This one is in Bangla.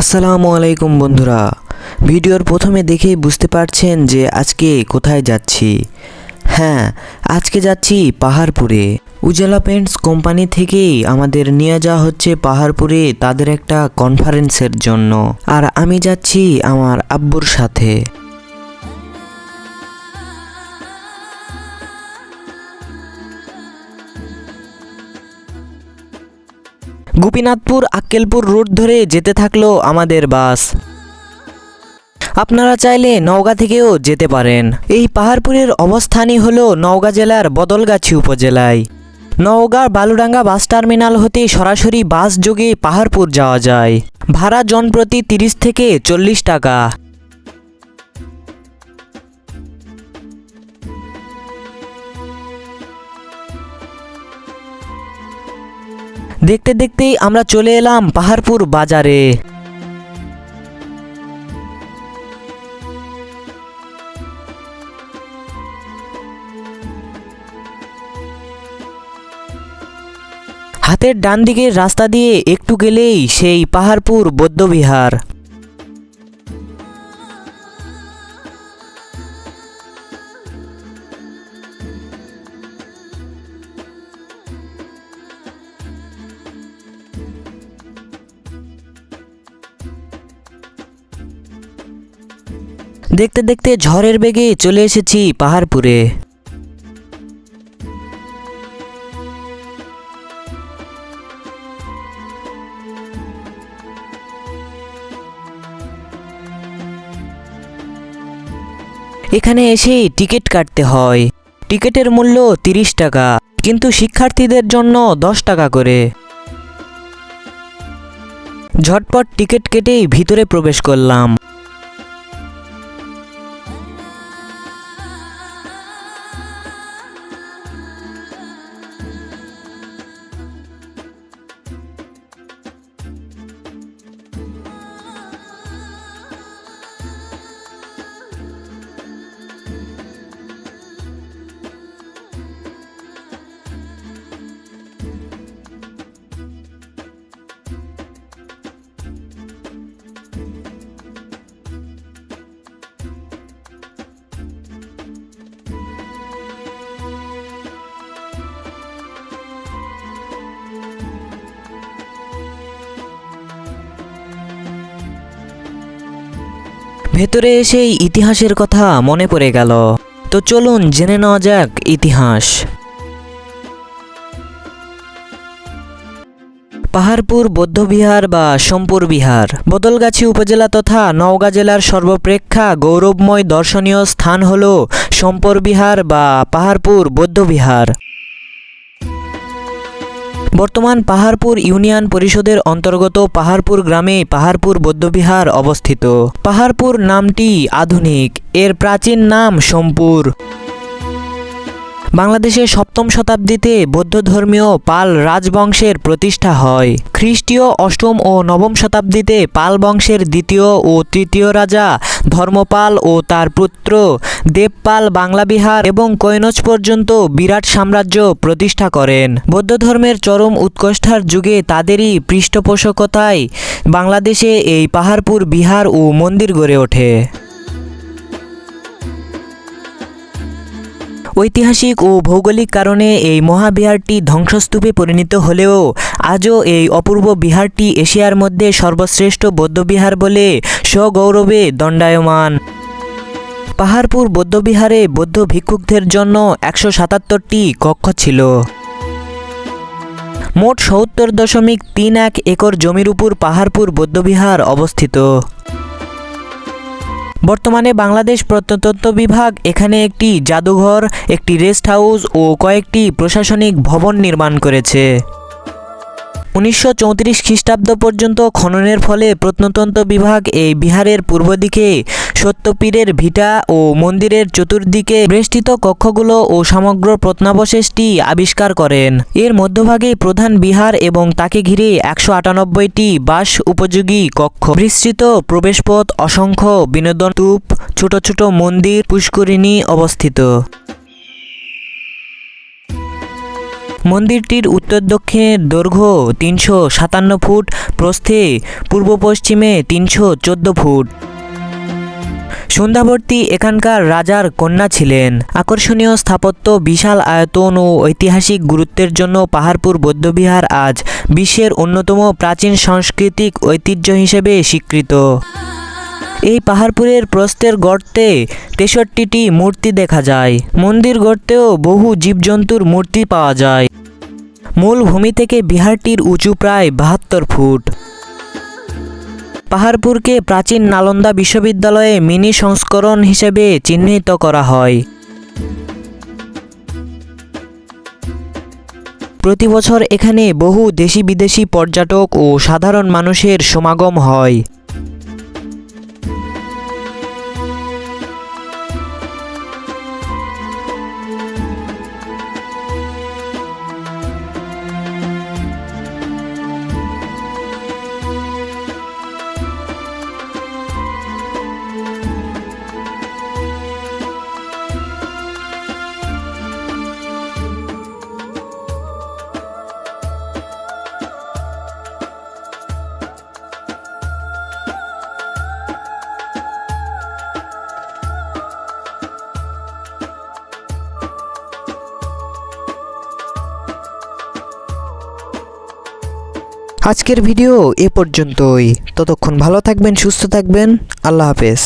আসসালামু আলাইকুম বন্ধুরা। ভিডিওর প্রথমে দেখেই বুঝতে পারছেন যে আজকে কোথায় যাচ্ছি। হ্যাঁ আজকে যাচ্ছি পাহাড়পুরে। উজালা পেন্টস কোম্পানি থেকেই আমাদের নিয়ে যাওয়া হচ্ছে পাহাড়পুরে তাদের একটা কনফারেন্সের জন্য। আর আমি যাচ্ছি আমার আব্বুর সাথে। গোপীনাথপুর আক্কেলপুর রোড ধরে যেতে থাকল আমাদের বাস। আপনারা চাইলে নওগাঁ থেকেও যেতে পারেন। এই পাহাড়পুরের অবস্থানই হলো নওগাঁ জেলার বদলগাছি উপজেলায়। নওগাঁ বালুডাঙ্গা বাস টার্মিনাল হতে সরাসরি বাস যোগে পাহাড়পুর যাওয়া যায়। ভাড়া জনপ্রতি তিরিশ থেকে চল্লিশ টাকা। দেখতে দেখতেই আমরা চলে এলাম পাহাড়পুর বাজারে। হাতের ডান দিকের রাস্তা দিয়ে একটু গেলেই সেই পাহাড়পুর বৌদ্ধবিহার। দেখতে দেখতে ঝড়ের বেগে চলে এসেছি পাহাড়পুরে। এখানে এসে টিকিট কাটতে হয়। টিকিটের মূল্য তিরিশ টাকা, কিন্তু শিক্ষার্থীদের জন্য দশ টাকা করে। ঝটপট টিকিট কেটেই ভিতরে প্রবেশ করলাম। ভেতরে এসেই ইতিহাসের কথা মনে পড়ে গেল। তো চলুন জেনে নেওয়া যাক ইতিহাস। পাহাড়পুর বৌদ্ধবিহার বা সোমপুর বিহার। বদলগাছি উপজেলা তথা নওগাঁ জেলার সর্বপ্রেক্ষা গৌরবময় দর্শনীয় স্থান হল সোমপুর বিহার বা পাহাড়পুর বৌদ্ধবিহার বর্তমান পাহাড়পুর ইউনিয়ন পরিষদের অন্তর্গত পাহাড়পুর গ্রামে পাহাড়পুর বৌদ্ধবিহার অবস্থিত। পাহাড়পুর নামটি আধুনিক, এর প্রাচীন নাম সোমপুর। বাংলাদেশে সপ্তম শতাব্দীতে বৌদ্ধ ধর্মীয় পাল রাজবংশের প্রতিষ্ঠা হয়। খ্রিস্টীয় অষ্টম ও নবম শতাব্দীতে পাল বংশের দ্বিতীয় ও তৃতীয় রাজা ধর্মপাল ও তার পুত্র দেবপাল বাংলা বিহার এবং কৈনজ পর্যন্ত বিরাট সাম্রাজ্য প্রতিষ্ঠা করেন। বৌদ্ধ ধর্মের চরম উৎকর্ষার যুগে তাদেরই পৃষ্ঠপোষকতায় বাংলাদেশে এই পাহাড়পুর বিহার ও মন্দির গড়ে ওঠে। ঐতিহাসিক ও ভৌগোলিক কারণে এই মহাবিহারটি ধ্বংসস্তূপে পরিণত হলেও আজও এই অপূর্ব বিহারটি এশিয়ার মধ্যে সর্বশ্রেষ্ঠ বৌদ্ধবিহার বলে স্বগৌরবে দণ্ডায়মান। পাহাড়পুর বৌদ্ধবিহারে বৌদ্ধ ভিক্ষুকদের জন্য একশো সাতাত্তরটি কক্ষ ছিল। মোট সত্তর দশমিক তিন এক একর জমির উপর পাহাড়পুর বৌদ্ধবিহার অবস্থিত। বর্তমানে বাংলাদেশ প্রত্নতত্ত্ব বিভাগ এখানে একটি জাদুঘর, একটি রেস্ট হাউস ও কয়েকটি প্রশাসনিক ভবন নির্মাণ করেছে। উনিশশো চৌত্রিশ খ্রিস্টাব্দ পর্যন্ত খননের ফলে প্রত্নতন্ত্র বিভাগ এই বিহারের পূর্ব দিকে সত্যপীরের ভিটা ও মন্দিরের চতুর্দিকে বেষ্টিত কক্ষগুলো ও সমগ্র প্রত্নাবশেষটি আবিষ্কার করেন। এর মধ্যভাগে প্রধান বিহার এবং তাকে ঘিরে একশো আটানব্বইটি বাস উপযোগী কক্ষ, বিস্তৃত প্রবেশপথ, অসংখ্য বিনোদন স্তূপ, ছোট ছোট মন্দির, পুষ্করিণী অবস্থিত। মন্দিরটির উত্তর দক্ষিণের দৈর্ঘ্য তিনশো সাতান্ন ফুট, প্রস্থে পূর্ব পশ্চিমে তিনশো চোদ্দ ফুট। সন্ধ্যাবর্তী এখানকার রাজার কন্যা ছিলেন। আকর্ষণীয় স্থাপত্য, বিশাল আয়তন ও ঐতিহাসিক গুরুত্বের জন্য পাহাড়পুর বৌদ্ধবিহার আজ বিশ্বের অন্যতম প্রাচীন সাংস্কৃতিক ঐতিহ্য হিসেবে স্বীকৃত। এই পাহাড়পুরের প্রস্থের গর্তে তেষট্টিটি মূর্তি দেখা যায়। মন্দির গর্তেও বহু জীবজন্তুর মূর্তি পাওয়া যায়। মূল ভূমি থেকে বিহারটির উঁচু প্রায় বাহাত্তর ফুট। পাহাড়পুরকে প্রাচীন নালন্দা বিশ্ববিদ্যালয়ে মিনি সংস্করণ হিসেবে চিহ্নিত করা হয়। প্রতি বছর এখানে বহু দেশি বিদেশি পর্যটক ও সাধারণ মানুষের সমাগম হয়। আজকের ভিডিও এ পর্যন্তই। ততক্ষণ ভালো থাকবেন সুস্থ থাকবেন। আল্লাহ হাফেজ।